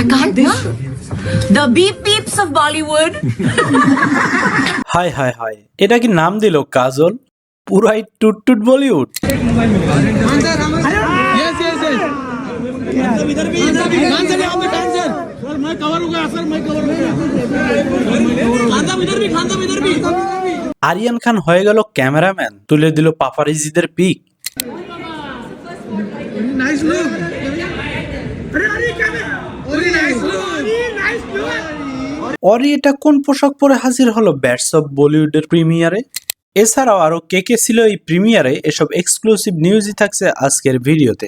I got this. The beep beeps of Bollywood. এটা কি নাম দিল কাজল? পুরাই টুট টুট বলিউড। আরিয়ান খান হয়ে গেল ক্যামেরাম্যান তুলে দিল পাপারিজিদের পিক। অরি, এটা কোন পোশাক পরে হাজির হলো? ব্যাটস অফ বলিউডের প্রিমিয়ারে এছাড়াও আরও কে কে ছিল এই প্রিমিয়ারে এসব এক্সক্লুসিভ নিউজই থাকছে আজকের ভিডিওতে।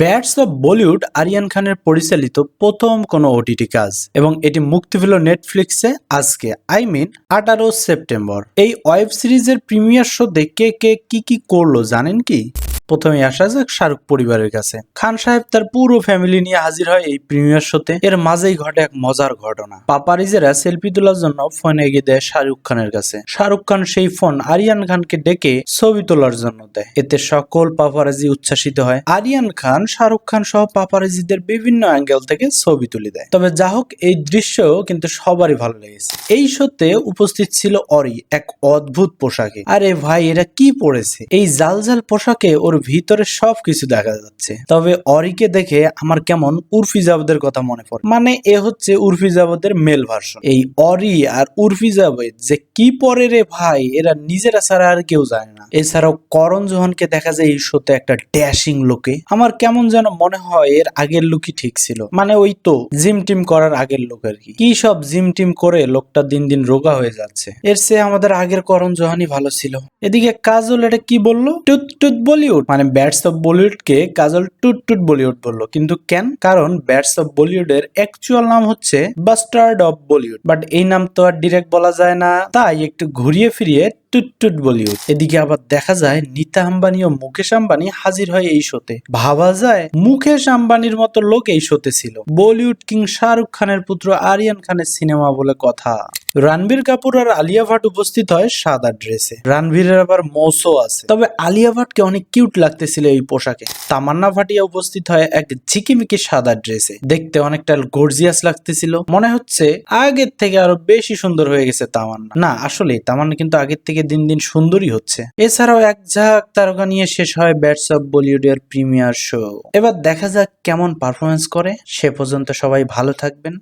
ব্যাটস অফ বলিউড আরিয়ান খানের পরিচালিত প্রথম কোনো ওটিটি কাজ। এবং এটি মুক্তি পেল নেটফ্লিক্সে আজকে আই মিন আঠারো সেপ্টেম্বর। এই ওয়েব সিরিজের প্রিমিয়ার শোতে কে কে কি কি করল জানেন কি? প্রথমে আসা যাক শাহরুখ পরিবারের কাছে। খান সাহেব তার পুরো ফ্যামিলি নিয়ে হাজির হয় এই প্রিমিয়ার শোতে এর মাঝেই ঘটে এক মজার ঘটনা। পাপারিজেরা সেলফি তোলার জন্য ফোন এগিয়ে দেয় শাহরুখ খানের কাছে। শাহরুখ খান সেই ফোন আরিয়ান খানকে ডেকে ছবি তোলার জন্য দেয়। এতে সকল পাপারাজি উচ্ছ্বাসিত হয়। আরিয়ান খান, শাহরুখ খান সহ পাপারাজিদের বিভিন্ন অ্যাঙ্গেল থেকে ছবি তুলে দেয়। তবে যা হোক, এই দৃশ্য কিন্তু সবারই ভালো লেগেছে। এই শোতে উপস্থিত ছিল অরি, এক অদ্ভুত পোশাকে। আরে ভাই, এরা কি পড়েছে এই জাল জাল পোশাকে ওর ভিতরে সবকিছু দেখা যাচ্ছে। তবে অরিকে দেখে আমার কেমন উর্ফি জাভেদের কথা মনে পড়ে। মানে এ হচ্ছে উর্ফি জাভেদের মেল ভার্সন এই অরি আর উর্ফি জাভেদ যে কি পরে রে ভাই, এরা নিজেরা ছাড়া আর কেউ জানে না। এছাড়াও করণ জোহানকে দেখা যায় এই শোতে একটা ড্যাশিং লোকে আমার কেমন যেন মনে হয় এর আগের লুকই ঠিক ছিল। মানে ওই তো জিম টিম করার আগের লোক আর কি। কি সব জিম টিম করে লোকটা দিন দিন রোগা হয়ে যাচ্ছে। এর চেয়ে আমাদের আগের করণ জোহানই ভালো ছিল। এদিকে কাজল এটা কি বলল? টুত টুত বলিউড। মানে ব্যাটস অফ বলিউডকে কাজল টুট টুট বলিউড বলল। কিন্তু কেন? কারণ ব্যাটস অফ বলিউডের অ্যাকচুয়াল নাম হচ্ছে বাস্টার্ড অফ বলিউড বাট এই নাম তো আর ডিরেক্ট বলা যায় না। তাই একটু ঘুরিয়ে ফিরিয়ে টুট বলিউড। এদিকে আবার দেখা যায়, নিতা আম্বানি ও মুকেশ আম্বানি হাজির হয় এই শোতে। ভাবা যায়, মুকেশ আম্বানির মতো লোক এই শোতে ছিল। বলিউড কিং শাহরুখ খানের পুত্র আরিয়ান খানের সিনেমা বলে কথা। রণবীর কাপুর আর আলিয়া ভাট উপস্থিত হয় সাদা ড্রেসে। রণবীরের আবার মৌসো আছে। তবে আলিয়া ভাটকে অনেক কিউট লাগতেছিল এই পোশাকে। তামান্না ভাটিয়া উপস্থিত হয় এক ঝিকিমিকি সাদা ড্রেসে। দেখতে অনেকটা গর্জিয়াস লাগতেছিল। মনে হচ্ছে আগের থেকে আরও বেশি সুন্দর হয়ে গেছে তামান্না। না আসলে তামান্না কিন্তু আগের থেকে দিন দিন সুন্দরই হচ্ছে। এছাড়াও এক ঝাঁক তারকা নিয়ে শেষ হয় ব্যাটস অফ বলিউডের প্রিমিয়ার শো। এবার দেখা যাক কেমন পারফরমেন্স করে। সে পর্যন্ত সবাই ভালো থাকবেন।